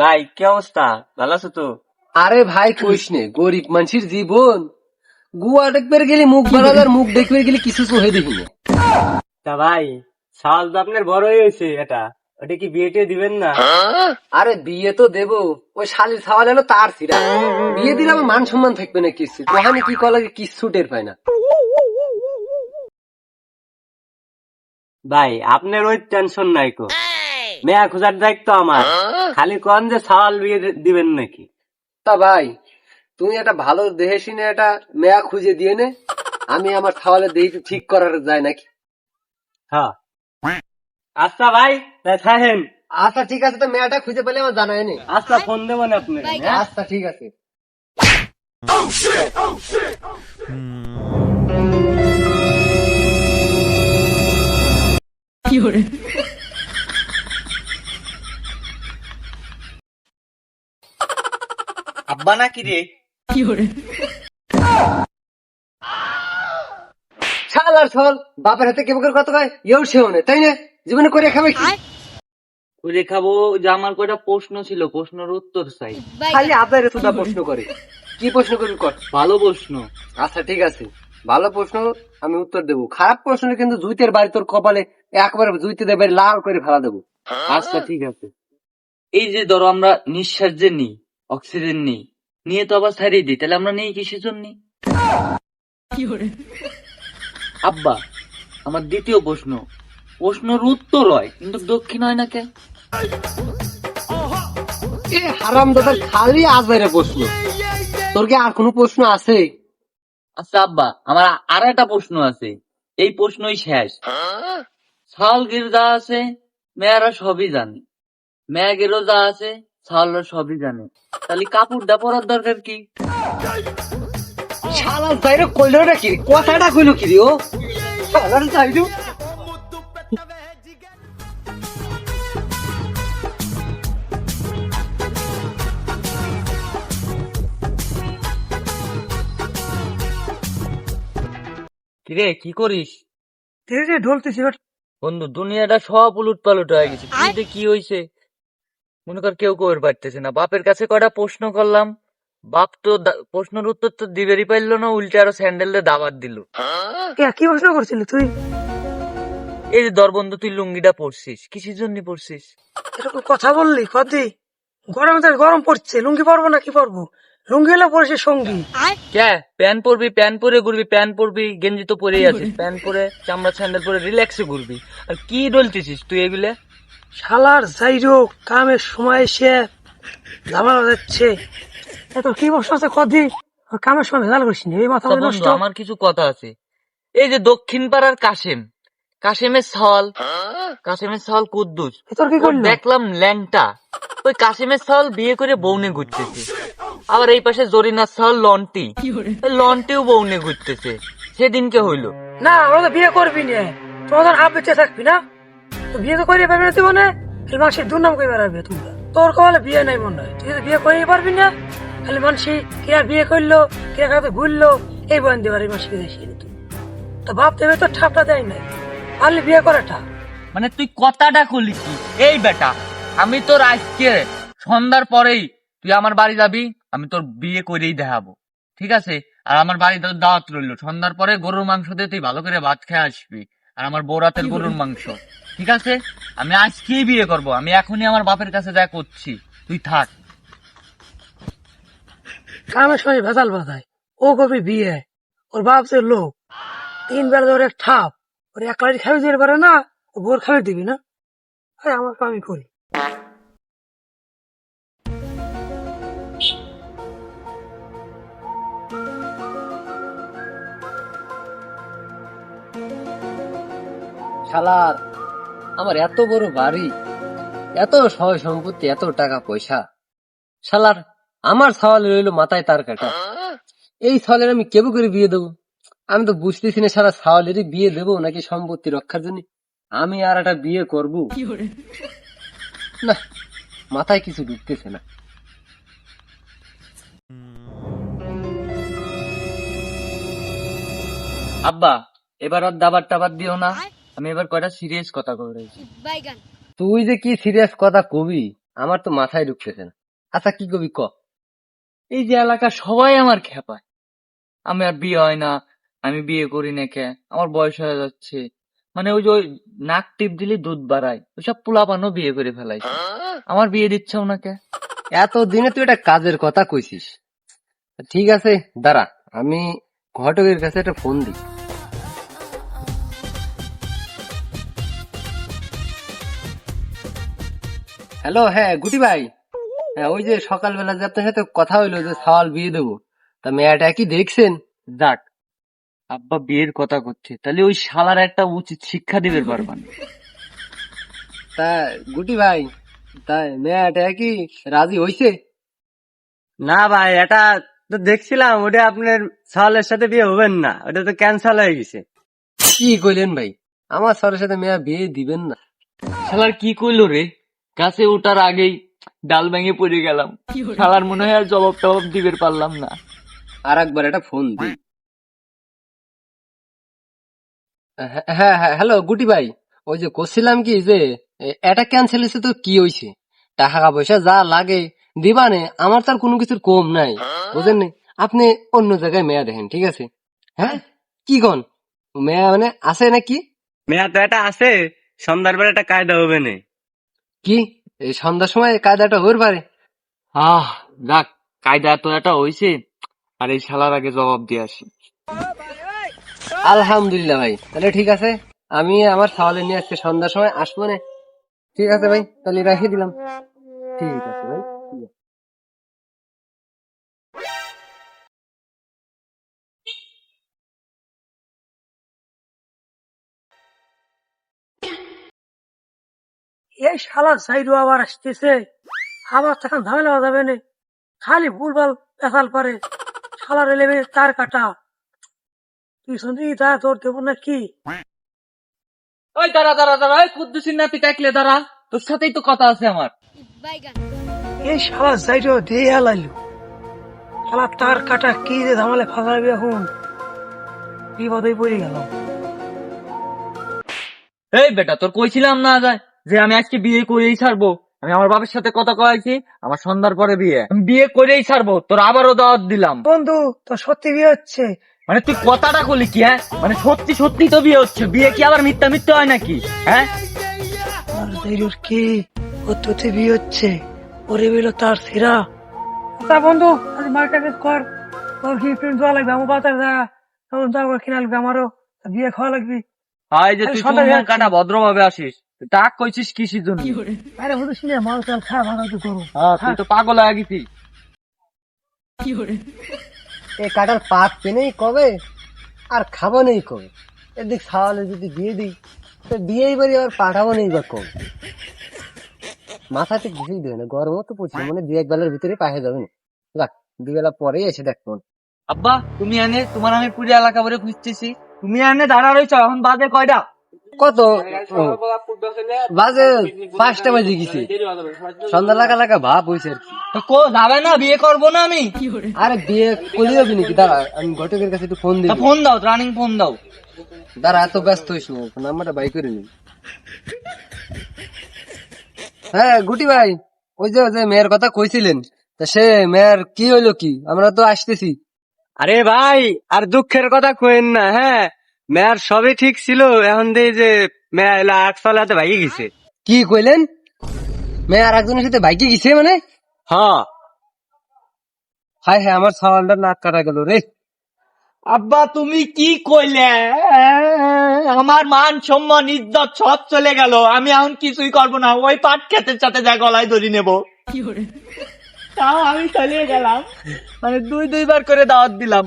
ভাই কি অবস্থা? ভালো আছো তো? আরে ভাই কইস নে গরিব মানুষের জীবন। গুয়া দেখবে গেলে মুখ বাড়াবার মুখ দেখবে গেলে কিছু চোহে দেখি না। তা ভাই সাল তো আপনার বড় হয়েছে এটা। ওটা কি বিয়েটে দিবেন না? আরে বিয়ে তো দেবো ওই শালির ছাওয়াল হলো তার সিরা বিয়ে দিলে আমার মান সম্মান থাকবে না কিছু ওখানে কি কলা কিচ্ছু টের পায় না। ভাই আপনার ওই টেনশন নাই কো। মেয়া খোঁজার দায়িত্ব আমার। খালি কন যে সাল বিয়ে দিবেন নাকি? তা ভাই তুমি একটা ভালো দেহে শুনে একটা মেয়া খুঁজে দিয়ে নে। আমি আমার ছাওয়ালে দেহি ঠিক করার যায় নাকি? হ্যাঁ। আচ্ছা ভাই থাকেন আচ্ছা ঠিক আছে তো মেয়াটা খুঁজে পেলে আমার জানাই নে। আচ্ছা ফোন দেবো না আপনি হ্যাঁ? আচ্ছা ঠিক আছে। আব্বা না কি রে ছাল আর ছল বাপের হাতে কেবল কত কয়? এও সেও নে তাই না? জীবনে করে খাবে কি? করে খাব যে আমার কয়টা প্রশ্ন ছিল প্রশ্নের উত্তর চাই। খালি আদায় সুদা প্রশ্ন করে। কি প্রশ্ন করবি কর? ভালো প্রশ্ন। আচ্ছা ঠিক আছে। ভালো প্রশ্ন আমি উত্তর দেবো। খারাপ প্রশ্ন কিন্তু জুইতের বাড়ি তোর কপালে একবার জুইতে দেবে লাল করে ফেলা দেবো। আচ্ছা ঠিক আছে। এই যে ধরো আমরা নিঃশ্বাস যে নিই অক্সিজেন নিই নিয়ে তো আবার ছাড়িয়ে দিই তাহলে আমরা নেই কিসের জন্য? আব্বা আমার দ্বিতীয় প্রশ্ন। প্রশ্নের উত্তর হয় কিন্তু দক্ষিণ হয় না কে এ হারাম দাদা খালি প্রশ্ন। তোর কি আর কোনো প্রশ্ন আছে? আচ্ছা আব্বা আমার আর একটা প্রশ্ন আছে। এই প্রশ্নই শেষ। ছাল গির যা আছে মেয়েরা সবই জানে। মেয়া মেয়েগেরও যা আছে ছালরা সবই জানে। তাহলে কাপড়টা পরার দরকার কি? শালা যাইরে কইলো না কি? কথাটা কইলো কি রে ও? শালার যাইরো কিরে কি করিস? ঢলতেছি বন্ধু দুনিয়াটা সব উলুট পালুট হয়ে গেছে। কি হয়েছে মনে কর কেউ কেউ পারতেছে না। বাপের কাছে কয়টা প্রশ্ন করলাম বাপ তো প্রশ্নের উত্তর তো দিবেরই পাইলো না উল্টে আরও স্যান্ডেল দিয়ে দাবাত দিল। কি প্রশ্ন করছিলি তুই? এই যে দর বন্ধু তুই লুঙ্গিটা পরছিস কিসের জন্য পরছিস? এরকম কথা বললি কদি গরম তো গরম পড়ছে লুঙ্গি পরবো না কি পরবো? লুঙ্গি হলে পরেছে সঙ্গী। কে? প্যান্ট পরবি প্যান্ট পরে ঘুরবি প্যান্ট পরবি গেঞ্জি তো পরেই আছিস। প্যান্ট পরে চামড়া স্যান্ডেল পরে রিল্যাক্সে ঘুরবি। আর কি ডলতেছিস তুই এগুলা? শালার যাইরো কামের সময় এসে ঝামেলা যাচ্ছে। এ তোর কি প্রশ্ন আছে? কদি কামের সময় ভেজাল করিস এই মাথা নষ্ট। আমার কিছু কথা আছে। এই যে দক্ষিণ পাড়ার কাশেম কাশেমের সওয়াল কাশেমের সওয়াল কুদ্দুস। তোর কি করল? দেখলাম ল্যাংটা। ওই কাশেমের সওয়াল বিয়ে করে বউনে ঘুরতেছে। আবার এই পাশে জরিনার সওয়াল লন্টি। লন্টিও বউনে ঘুরতেছে। সেদিনকে হইল। না ওরা তো বিয়ে করবি না। তোমাদের হাফ বেঁচে থাকবি না? তো বিয়ে তো করে পারবি না তুই মনে খালি মানুষের দুর্নাম করে বেড়াবে তোমরা। তোর বিয়ে নাই মনে হয়। তুই তো বিয়ে করে পারবি না। খালি কিরা বিয়ে করল কিরা কাছে ঘুরলো এই বয়ান দেবার এই মানুষকে দেখিয়ে তুই তো বাপ দেবে তো ঠাপটা দেয় নাই। পারলে বিয়ে করাটা। মানে তুই কথাটা করলি কি? এই বেটা আমি তোর আজকে সন্ধ্যার পরেই তুই আমার বাড়ি যাবি আমি তোর বিয়ে করেই দেখাবো। ঠিক আছে? আর আমার বাড়িতে তোর দাওয়াত রইল। সন্ধ্যার পরে গরুর মাংস দিয়ে তুই ভালো করে ভাত খেয়ে আসবি। আর আমার বৌরাতের গরুর মাংস। ঠিক আছে? আমি আজকেই বিয়ে করব। আমি এখনই আমার বাপের কাছে যা করছি। তুই থাক। কামের সময় ভেজাল বাজায়। ও করবি বিয়ে। ওর বাপ যে লোক। তিন বেলা ধরে ঠাপ। ওর এক লাড়ি খাবি দিতে পারে না ও বোর খাবি দিবি না। আরে আমার আমি করি। শালার আমার এত বড় বাড়ি এত সয় সম্পত্তি এত টাকা পয়সা। শালার আমার সওয়াল রইল মাথায় তার কাটা। এই সওয়ালের আমি কেবো করে বিয়ে দেবো? আমি তো বুঝতেছি না সারা সওয়ালেরই বিয়ে দেবো নাকি সম্পত্তি রক্ষার জন্য। আমি আর একটা বিয়ে করব। না মাথায় কিছু ঢুকতেছে না। আব্বা এবার আর দাবার টাবার দিও না। আমি এবার কয়টা সিরিয়াস কথা করেছি তুই যে কি সিরিয়াস কথা কবি আমার তো মাথায় ঢুকতেছে না। আচ্ছা কি কবি ক? এই যে এলাকা সবাই আমার খেপায় আমি আর বিয়ে হয় না আমি বিয়ে করি না কে আমার বয়স হয়ে যাচ্ছে। মানে ওই যে ওই নাক টিপ দিলে দুধ বাড়ায় ওই ওইসব পোলাপানও বিয়ে করে ফেলাই আমার বিয়ে দিচ্ছে ওনাকে এত দিনে তুই একটা কাজের কথা কইছিস। ঠিক আছে দাঁড়া আমি ঘটকের কাছে একটা ফোন দিই। হ্যালো হ্যাঁ গুটি ভাই। হ্যাঁ ওই যে সকালবেলা যে আপনার সাথে কথা হইল যে সওয়াল বিয়ে দেবো। তা মেয়েটা কি দেখছেন? যাক আব্বা বিয়ের কথা করছে। তাহলে ওই শালার একটা উচিত শিক্ষা দিবে পারবান। তা গুটি ভাই তাই মেয়েটা কি রাজি হইছে? না ভাই এটা তো দেখছিলাম ওটা আপনার সালের সাথে বিয়ে হবেন না ওটা তো ক্যান্সেল হয়ে গেছে। কি কইলেন ভাই? আমার সরের সাথে মেয়া বিয়ে দিবেন না। শালার কি করল রে? গাছে ওঠার আগেই ডাল ভেঙে পড়ে গেলাম। শালার মনে হয় আর জবাব টবাব দিবে পারলাম না। আর একবার একটা ফোন দিই। হ্যাঁ হ্যাঁ হ্যাঁ, হ্যালো গুটি ভাই। ওই যে করছিলাম কি যে এটা ক্যান্সেল হয়েছে তো কি হয়েছে? টাকা পয়সা যা লাগে দিবানে আমার তার কোনো কিছুর কম নাই। বুঝেন আপনি অন্য জায়গায় মেয়া দেখেন ঠিক আছে? হ্যাঁ? কি কন? মেয়া মানে আছে নাকি? মেয়া তো এটা আছে সন্ধ্যার বেলা একটা কায়দা হবে না। কি? এই সন্ধ্যার সময় কায়দাটা হতে পারে আহ যাক কায়দা তো এটা হইছে আর এই শালার আগে জবাব দিয়ে আসি। আলহামদুলিল্লাহ ভাই তাহলে ঠিক আছে আমি আমার সাওয়ালে নিয়ে আজকে সন্ধ্যার সময় আসব না। ঠিক আছে ভাই তাহলে রাখিয়ে দিলাম। ঠিক আছে ভাই। এই শালার সাইডও আবার আসতেছে। আবার তখন ঝামেলা যাবে না। খালি ভুলভাল পেশাল পারে। শালার এলেবে তার কাটা। পিছন দিয়ে তা তোর দেবো না কি ওই দাঁড়া দাঁড়া দাঁড়া ওই কুদ্দুসির নাতি টাকলে দাঁড়া। তোর সাথেই তো কথা আছে আমার। এই শালার সাইডও দিয়ে হেলাইলো। শালা তার কাটা কি যে ঝামেলা ফাঁসাবে এখন? বিপদে পড়ে গেলাম। এই বেটা তোর কইছিলাম না যায় যে আমি আজকে বিয়ে করেই ছাড়বো। আমি আমার বাবার সাথে কথা কয়েছি আমার সন্ধ্যার পরে বিয়ে। আমি বিয়ে করেই ছাড়বো তোর আবারও দাওয়াত দিলাম। বন্ধু তো সত্যি বিয়ে হচ্ছে? মানে তুই কথাটা করলি কি হ্যাঁ? মানে সত্যি সত্যি তো বিয়ে হচ্ছে। বিয়ে কি আবার মিথ্যা মিথ্যা হয় নাকি হ্যাঁ? আর কি? হতে বিয়ে হচ্ছে। ওরে বেলো তার সেরা। তা বন্ধু আজ মার্কেটে কর। তোর কি প্রিন্ট দেওয়া লাগবে? আমার তখন কিনা লাগবে আমারও। বিয়ে খাওয়া লাগবে। যে তুই কাটা ভদ্রভাবে আসিস। টাক কইছিস কিসির জন্য? আরে বুঝে শুনে মাল চাল খা ভাড়া তো করো হ্যাঁ তুই তো পাগল হয়ে গেছিস। এ কাটার পাত পেনেই কবে? আর খাব নেই কবে? এদিক সাওয়ালে যদি দিয়ে দিই তো বিয়েই বাড়ি আবার পাঠাবো নেই বা কবে? মাথাতে কিছুই দেবে না গরমও তো পড়ছে মানে দু এক বেলার ভিতরে পাহে যাবে না। যাক দু বেলা পরেই এসে দেখব আব্বা তুমি এনে তোমার আমি পুরো এলাকা ভরে খুঁজতেছি। তুমি এনে দাঁড়া রয়েছ এখন বাজে কয়টা? কত বাজে পাঁচটা বাজে গেছে। সন্ধ্যা লাগা লাগা ভাব হয়েছে আর কি। যাবে না বিয়ে করব না আমি। আরে বিয়ে করে যাবি নাকি? দাঁড়া আমি ঘটকের কাছে একটু ফোন দিই ফোন দাও রানিং ফোন দাও। দাঁড়া এত ব্যস্ত না, নাম্বারটা বাই করে নি। হ্যাঁ গুটি ভাই ওই যে যে মেয়ের কথা কইছিলেন তা সে মেয়ের কি হইল কি? আমরা তো আসতেছি। আরে ভাই আর দুঃখের কথা কইেন না হ্যাঁ? মেয়ার সবই ঠিক ছিল এখন দিয়ে যে মেয়া এলো আট সালাতে ভাই গেছে। কি কইলেন? মেয়ে আর একজনের সাথে বাইকে গেছে মানে? হ্যাঁ। হায় হ্যাঁ আমার সাওয়ালটা নাক কাটা গেল রে। আব্বা তুমি কি কইলে? আমার মান সম্মান ইজ্জত সব চলে গেল। আমি এখন কিছুই করব না। ওই পাট ক্ষেতের সাথে যা গলায় ধরি নেব। তাও আমি চলে গেলাম। মানে দুই দুইবার করে দাওয়াত দিলাম।